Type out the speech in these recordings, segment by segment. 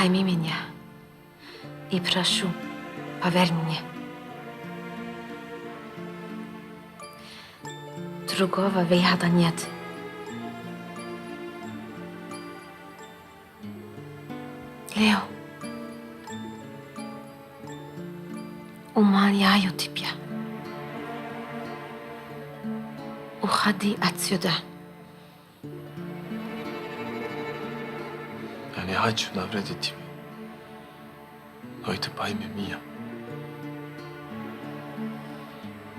Пойми меня и прошу, поверь мне. Другого выхода нет. Лео, умоляю тебя, уходи отсюда. haĉu la vrede de ti. Noite, Pai, minha.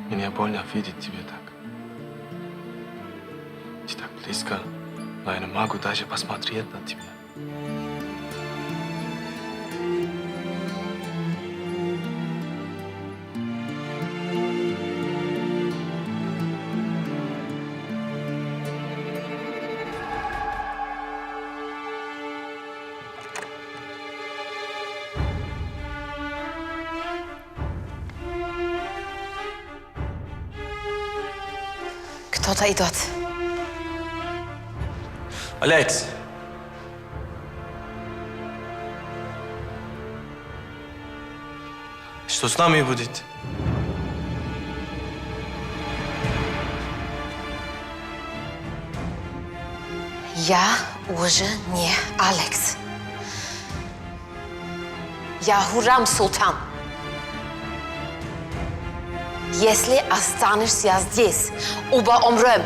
Мне больно видеть тебя так. Ты так близко, но я не могу даже посмотреть на тебя. Кто-то идет. Алекс! Что с нами будет? Я уже не Алекс. Я Хурам Султан. Если останешься здесь, оба умрем.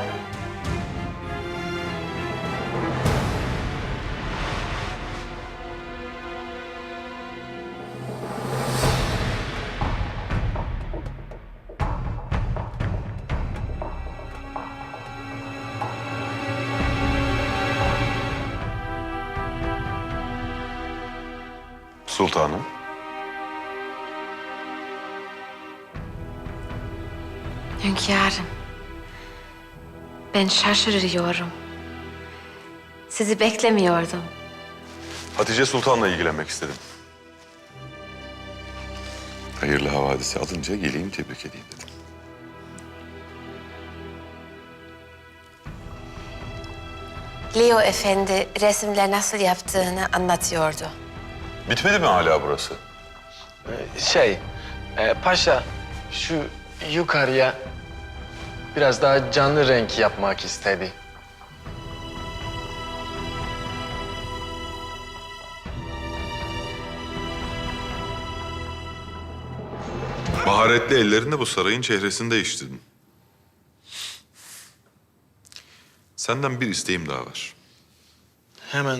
Ben şaşırıyorum. Sizi beklemiyordum. Hatice Sultan'la ilgilenmek istedim. Hayırlı havadisi alınca geleyim tebrik edeyim dedim. Leo Efendi resimler nasıl yaptığını anlatıyordu. Bitmedi mi hala burası? Şey, e, paşa şu yukarıya biraz daha canlı renk yapmak istedi. Maharetli ellerinle bu sarayın çehresini değiştirdin. Senden bir isteğim daha var. Hemen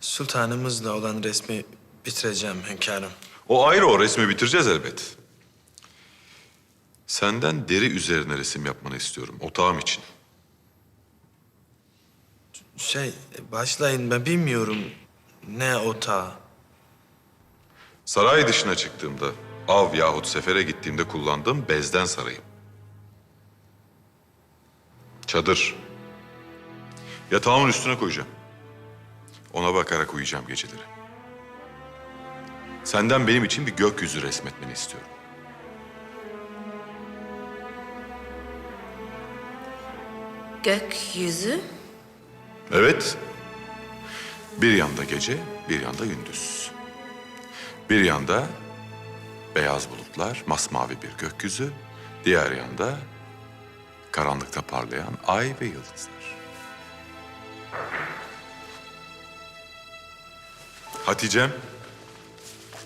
sultanımızla olan resmi bitireceğim hünkârım. O ayrı o resmi bitireceğiz elbet. Senden deri üzerine resim yapmanı istiyorum. Otağım için. Şey, başlayın ben bilmiyorum ne otağı. Saray dışına çıktığımda, av yahut sefere gittiğimde kullandığım bezden sarayım. Çadır. Yatağımın üstüne koyacağım. Ona bakarak uyuyacağım geceleri. Senden benim için bir gökyüzü resmetmeni istiyorum. Gökyüzü Evet. Bir yanda gece, bir yanda gündüz. Bir yanda beyaz bulutlar, masmavi bir gökyüzü. Diğer yanda karanlıkta parlayan ay ve yıldızlar. Hatice'm,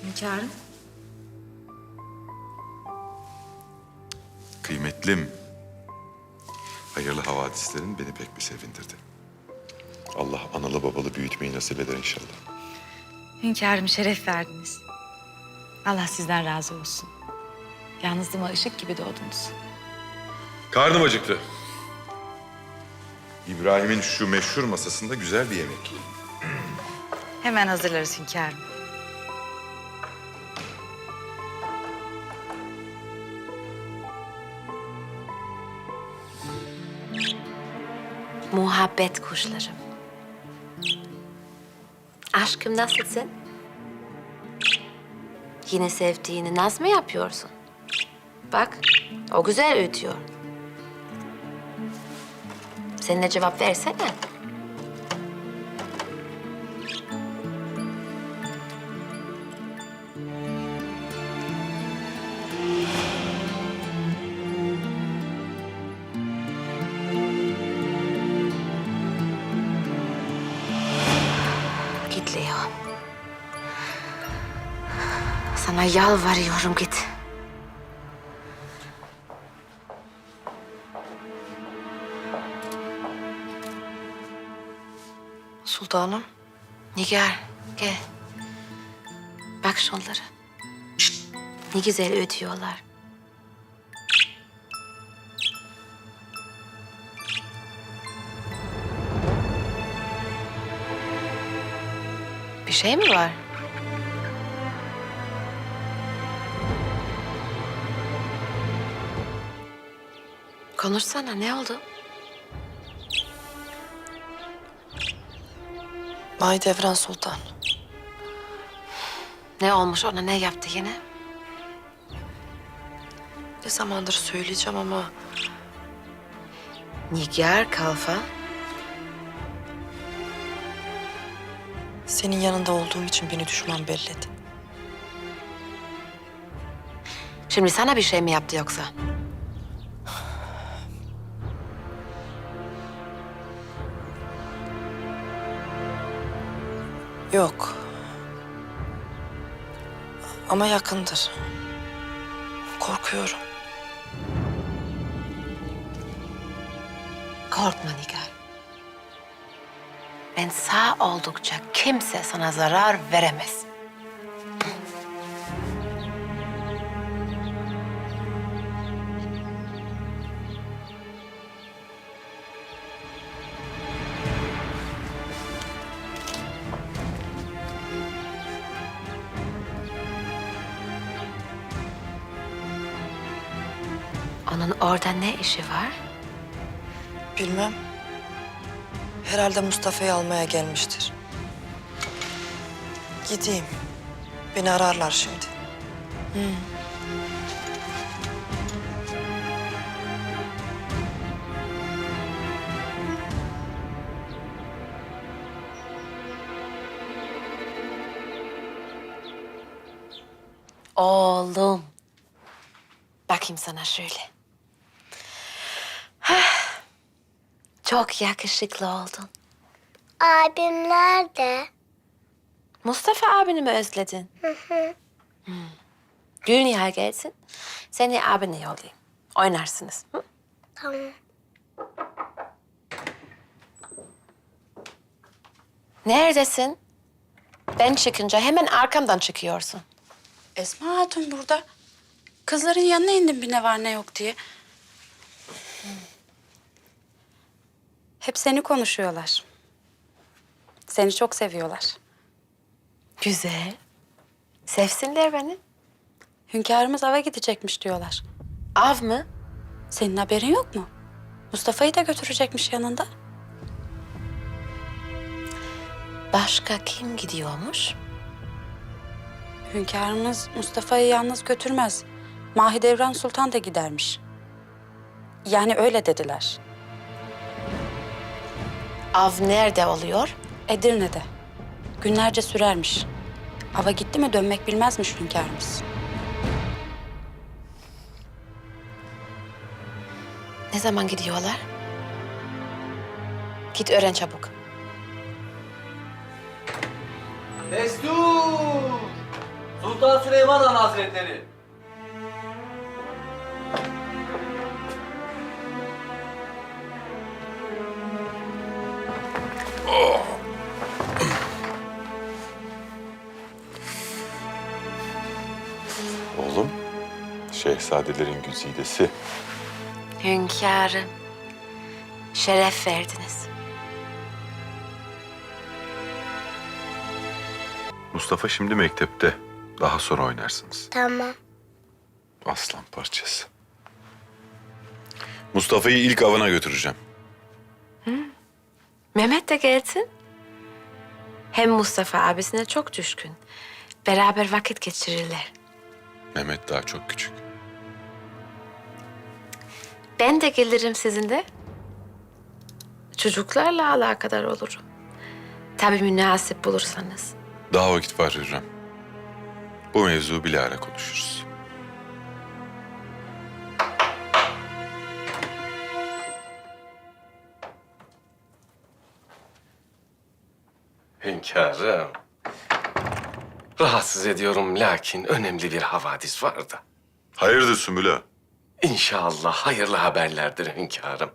Hünkârım. kıymetlim. Hayırlı havadislerin beni pek bir sevindirdi. Allah analı babalı büyütmeyi nasip eder inşallah. Hünkârım şeref verdiniz. Allah sizden razı olsun. Yalnızlığıma ışık gibi doğdunuz. Karnım acıktı. İbrahim'in şu meşhur masasında güzel bir yemek. Hemen hazırlarız hünkârım. Muhabbet kuşlarım. Aşkım nasılsın? Yine sevdiğini naz mı yapıyorsun? Bak, o güzel ötüyor. Sen de cevap versene. Sana yalvarıyorum git. Sultanım. Nigar gel. Bak şunlara. Ne güzel ötüyorlar. Bir şey mi var? Konuşsana ne oldu? Mahidevran Sultan. Ne olmuş ona ne yaptı yine? Ne zamandır söyleyeceğim ama Nigar Kalfa. senin yanında olduğum için beni düşman belledi. Şimdi sana bir şey mi yaptı yoksa? Yok. Ama yakındır. Korkuyorum. Korkma Nigar. Ben sağ oldukça kimse sana zarar veremez. Orada ne işi var? Bilmem. Herhalde Mustafa'yı almaya gelmiştir. Gideyim. Beni ararlar şimdi. Oğlum. Bakayım sana şöyle. Çok yakışıklı oldun. Abim nerede? Mustafa abini mi özledin? Hı hı. Gülnihal gelsin. Seni abine yollayayım. Oynarsınız. Hı? Tamam. Neredesin? Ben çıkınca hemen arkamdan çıkıyorsun. Esma Hatun burada. Kızların yanına indim bir ne var ne yok diye. Hep seni konuşuyorlar. Seni çok seviyorlar. Güzel. Sevsinler beni. Hünkârımız ava gidecekmiş diyorlar. Av mı? Senin haberin yok mu? Mustafa'yı da götürecekmiş yanında. Başka kim gidiyormuş? Hünkârımız Mustafa'yı yalnız götürmez. Mahidevran Sultan da gidermiş. Yani öyle dediler. Av nerede oluyor? Edirne'de. Günlerce sürermiş. Ava gitti mi dönmek bilmezmiş hünkârımız. Ne zaman gidiyorlar? Git öğren çabuk. Destur! Sultan Süleyman Han Hazretleri. Oğlum, şehzadelerin güzidesi. Hünkârım. Şeref verdiniz. Mustafa şimdi mektepte. Daha sonra oynarsınız. Tamam. Aslan parçası. Mustafa'yı ilk avına götüreceğim. Mehmet de gelsin. Hem Mustafa abisine çok düşkün. Beraber vakit geçirirler. Mehmet daha çok küçük. Ben de gelirim sizinle. Çocuklarla alakadar olurum. Tabii münasip bulursanız. Daha vakit var Hürrem. Bu mevzu bilahare konuşuruz. Hünkârım. Rahatsız ediyorum lakin önemli bir havadis vardı. Hayırdır Sümbül ağa? İnşallah hayırlı haberlerdir hünkârım.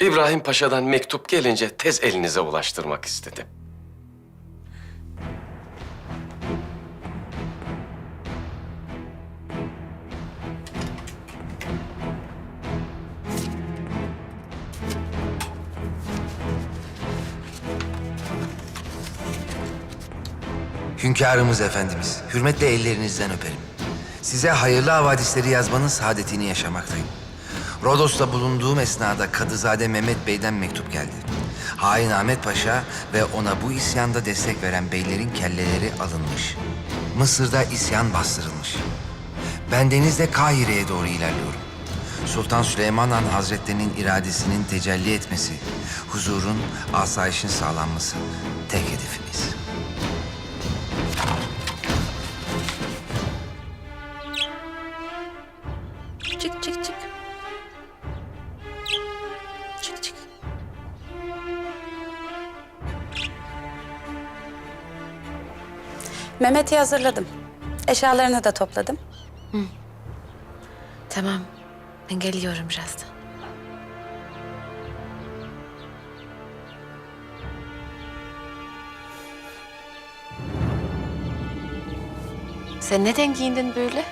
İbrahim Paşa'dan mektup gelince tez elinize ulaştırmak istedim. Hünkârımız efendimiz, hürmetle ellerinizden öperim. Size hayırlı havadisleri yazmanın saadetini yaşamaktayım. Rodos'ta bulunduğum esnada Kadızade Mehmet Bey'den mektup geldi. Hain Ahmet Paşa ve ona bu isyanda destek veren beylerin kelleleri alınmış. Mısır'da isyan bastırılmış. Ben denizde Kahire'ye doğru ilerliyorum. Sultan Süleyman Han Hazretlerinin iradesinin tecelli etmesi, huzurun, asayişin sağlanması tek hedefimiz. Mehmet'i hazırladım. Eşyalarını da topladım. Tamam. Ben geliyorum birazdan. Sen neden giyindin böyle?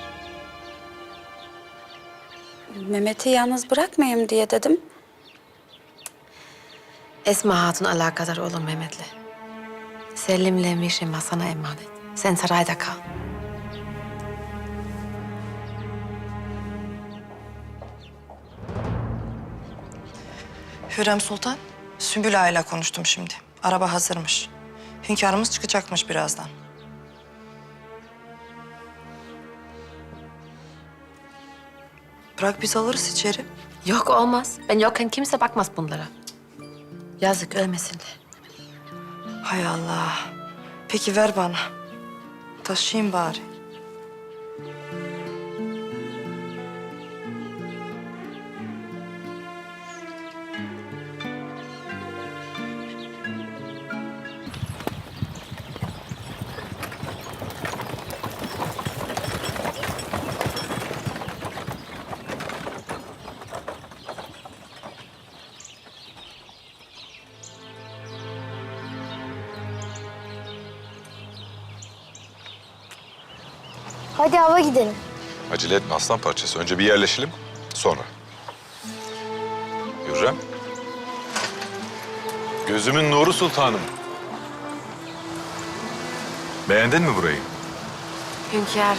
Mehmet'i yalnız bırakmayayım diye dedim. Esma Hatun alakadar olur Mehmet'le. Selim'le Mişima sana emanet. Sen sarayda kal. Hürrem Sultan, Sümbül Ağa ile konuştum şimdi. Araba hazırmış. Hünkârımız çıkacakmış birazdan. Bırak biz alırız içeri. Yok olmaz. Ben yokken kimse bakmaz bunlara. Yazık ölmesinler. Hay Allah. Peki ver bana. Taşıyayım bari. Hadi hava gidelim. Acele etme aslan parçası. Önce bir yerleşelim, sonra. Hürrem. Gözümün nuru sultanım. Beğendin mi burayı? Hünkârım.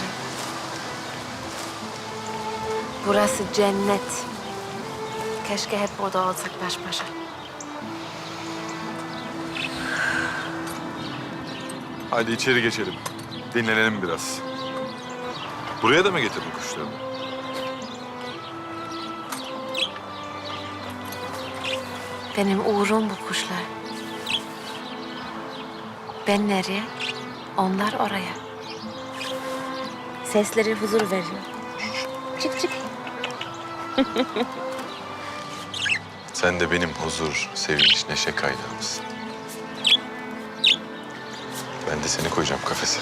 Burası cennet. Keşke hep burada olsak baş başa. Hadi içeri geçelim. Dinlenelim biraz. Buraya da mı getirdin kuşlarını? Benim uğrum bu kuşlar. Ben nereye? Onlar oraya. Sesleri huzur veriyor. Çık çık. Sen de benim huzur, sevinç, neşe kaynağımsın. Ben de seni koyacağım kafese.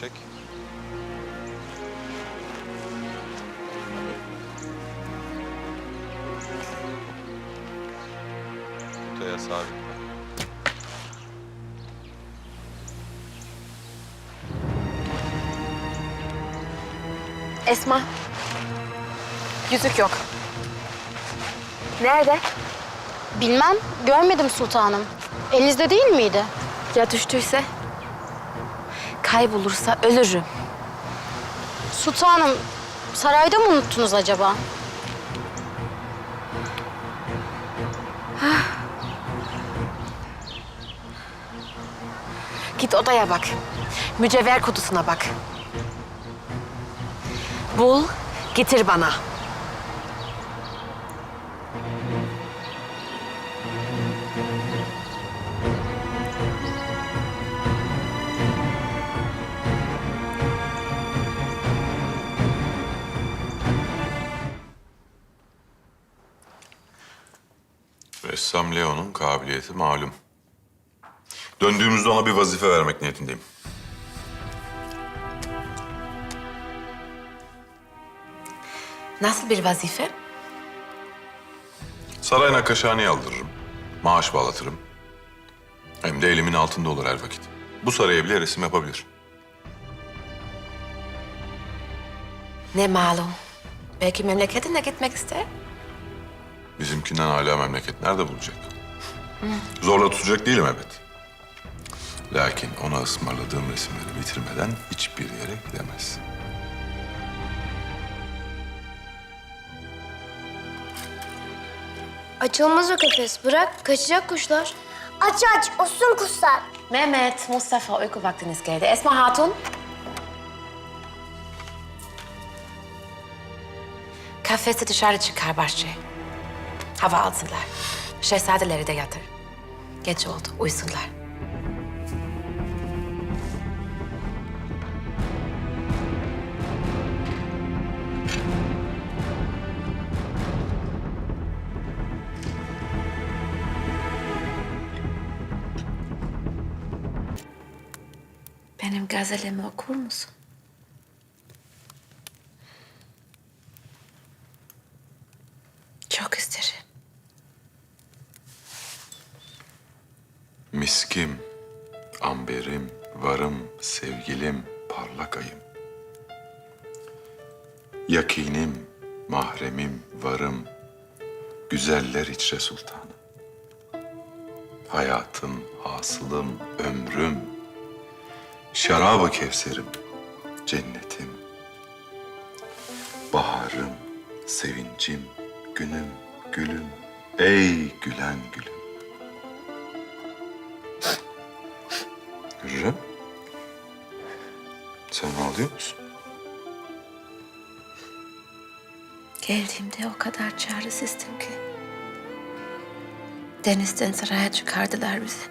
Çek. Kutuya sabit. Esma. Yüzük yok. Nerede? Bilmem, görmedim sultanım. Elinizde değil miydi? Ya düştüyse? Kaybolursa ölürüm. Sultanım, sarayda mı unuttunuz acaba? Git odaya bak. Mücevher kutusuna bak. Bul, getir bana. Ressam Leo'nun kabiliyeti malum. Döndüğümüzde ona bir vazife vermek niyetindeyim. Nasıl bir vazife? Saray nakaşhaneyi aldırırım. Maaş bağlatırım. Hem de elimin altında olur her vakit. Bu saraya bile resim yapabilir. Ne malum. Belki memleketine gitmek ister. Bizimkinden hala memleket nerede bulacak? Zorla tutacak değilim elbet. Lakin ona ısmarladığım resimleri bitirmeden hiçbir yere gidemez. Açılmaz o kafes. Bırak. Kaçacak kuşlar. Aç aç. Olsun kuşlar. Mehmet, Mustafa uyku vaktiniz geldi. Esma Hatun. Kafesi dışarı çıkar bahçeye. Hava alsınlar. Şehzadeleri de yatır. Geç oldu, uyusunlar. Benim gazelimi okur musun? Çok isterim. Miskim, amberim, varım, sevgilim, parlak ayım. Yakinim, mahremim, varım, güzeller içre sultanım. Hayatım, hasılım, ömrüm, şarabı kevserim, cennetim. Baharım, sevincim, günüm, gülüm, ey gülen gülüm. Hürrem. Sen ağlıyor musun? Geldiğimde o kadar çaresizdim ki. Denizden saraya çıkardılar bizi.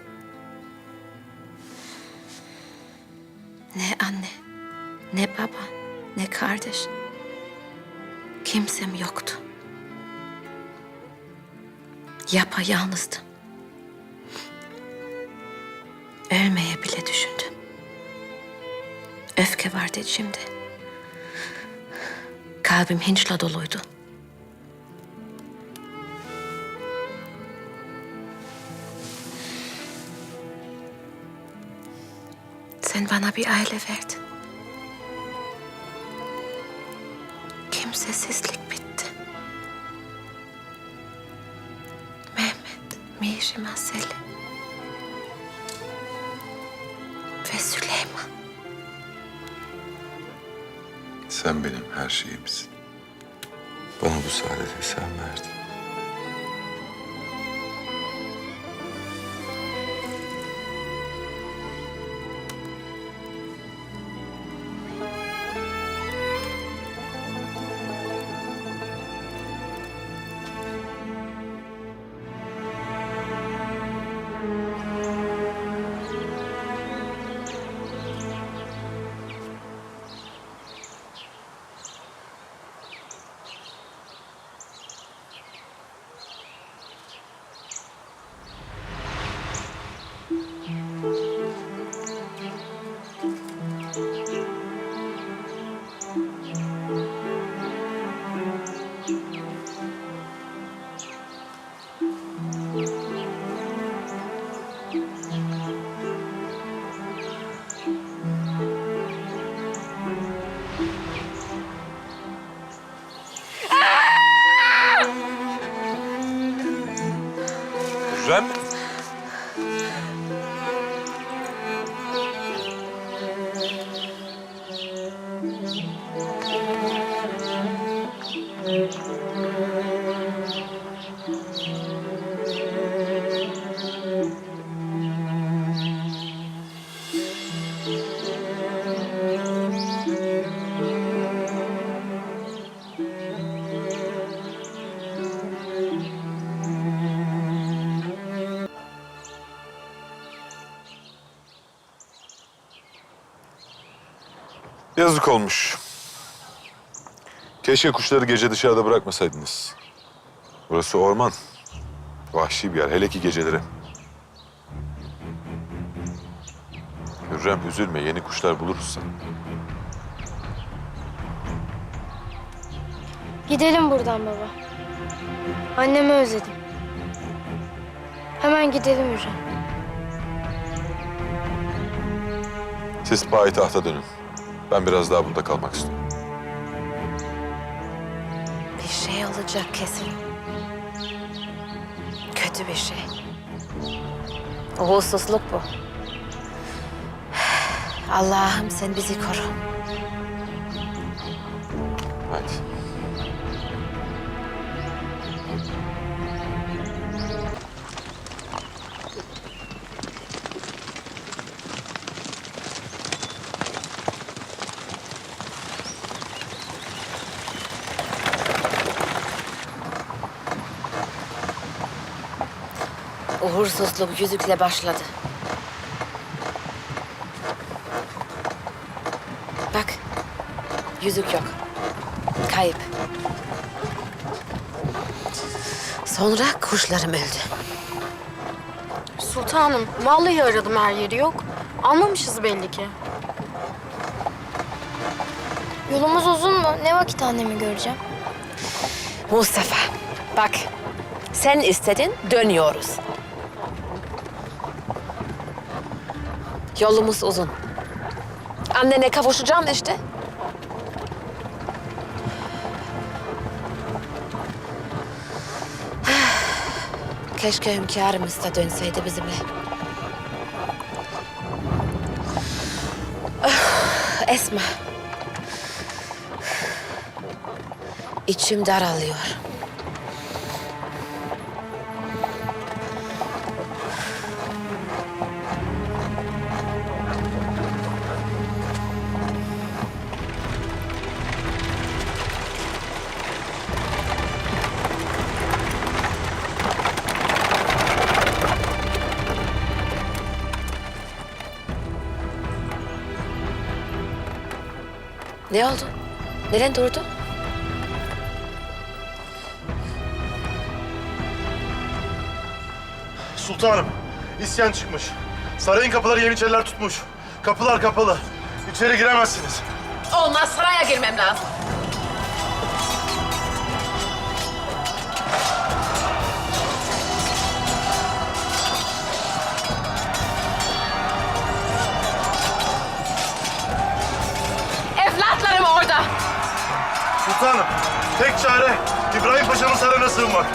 Ne anne, ne baba, ne kardeş. Kimsem yoktu. Yapayalnızdım. Ölmeye bile düşündüm. Öfke vardı içimde. Kalbim hinçla doluydu. Sen bana bir aile verdin. Kimsesizlik bitti. Mehmet, Mihrimah Selim ve Süleyman. Sen benim her şeyimsin. Bana bu saadeti sen verdin. Yazık olmuş. Keşke kuşları gece dışarıda bırakmasaydınız. Burası orman. Vahşi bir yer, hele ki geceleri. Hürrem üzülme, yeni kuşlar buluruz sana. Gidelim buradan baba. Annemi özledim. Hemen gidelim Hürrem. Siz payitahta dönün. Ben biraz daha burada kalmak istiyorum. Bir şey olacak kesin. Kötü bir şey. Uğursuzluk bu. Allah'ım sen bizi koru. Haydi. Uğursuzluk yüzükle başladı. Bak, yüzük yok. Kayıp. Sonra kuşlarım öldü. Sultanım, vallahi aradım her yeri yok. Almamışız belli ki. Yolumuz uzun mu? Ne vakit annemi göreceğim? Mustafa, bak. Sen istedin, dönüyoruz. Yolumuz uzun. Annene kavuşacağım işte. Keşke hünkârımız da dönseydi bizimle. Esma. İçim daralıyor. Ne oldu? Neden durdu? Sultanım, isyan çıkmış. Sarayın kapıları Yeniçeriler tutmuş. Kapılar kapalı. İçeri giremezsiniz. Olmaz, saraya girmem lazım. Sultanım, tek çare İbrahim Paşa'nın sarayına sığınmak.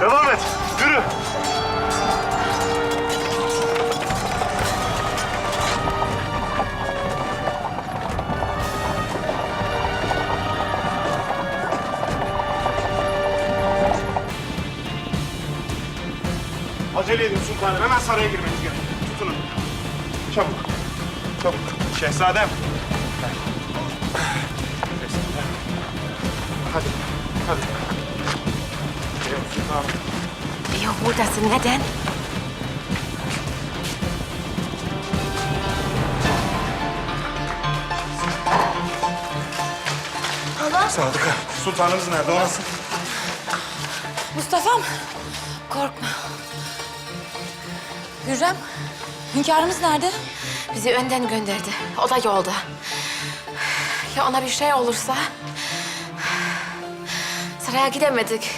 Devam et, yürü. Acele edin sultanım. Hemen saraya girmeniz gerek. Tutunun. Çabuk. Çabuk. Şehzadem. Hadi. Hadi. Geliyorum sultanım. Yok buradasın, neden? Sadıka. Sultanımız nerede? O nasıl? Mustafa'm korkma. Hürrem, hünkârımız nerede? Bizi önden gönderdi. O da yolda. Ya ona bir şey olursa? Saraya gidemedik.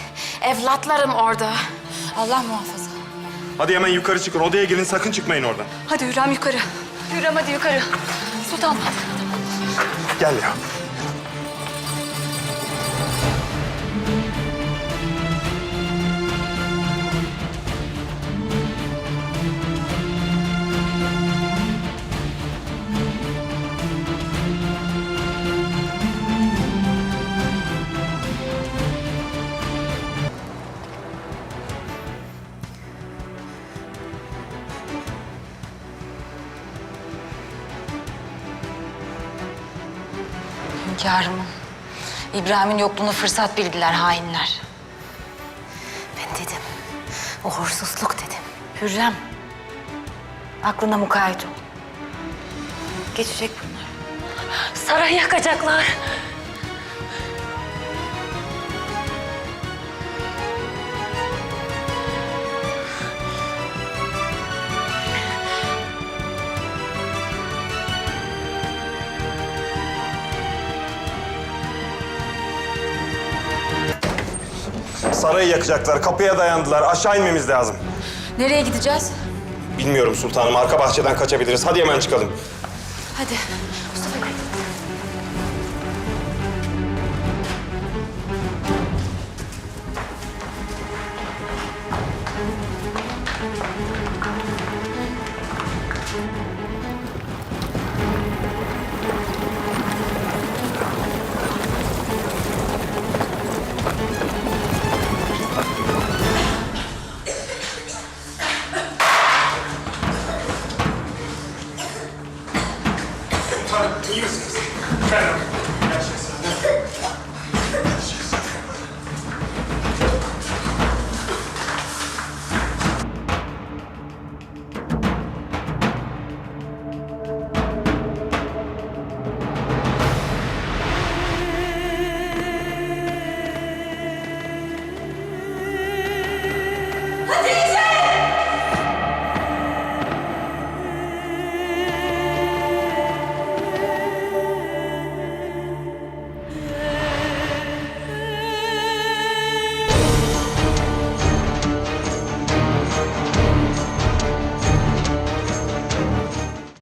Evlatlarım orada. Allah muhafaza. Hadi hemen yukarı çıkın. Odaya girin. Sakın çıkmayın oradan. Hadi Hürrem yukarı. Hürrem hadi yukarı. Sultan hadi. Gel ya. Hünkârım, İbrahim'in yokluğunu fırsat bildiler hainler. Ben dedim. Uğursuzluk dedim. Hürrem, aklına mukayyet ol. Geçecek bunlar. Sarayı yakacaklar. Sarayı yakacaklar. Kapıya dayandılar. Aşağı inmemiz lazım. Nereye gideceğiz? Bilmiyorum sultanım. Arka bahçeden kaçabiliriz. Hadi hemen çıkalım. Hadi.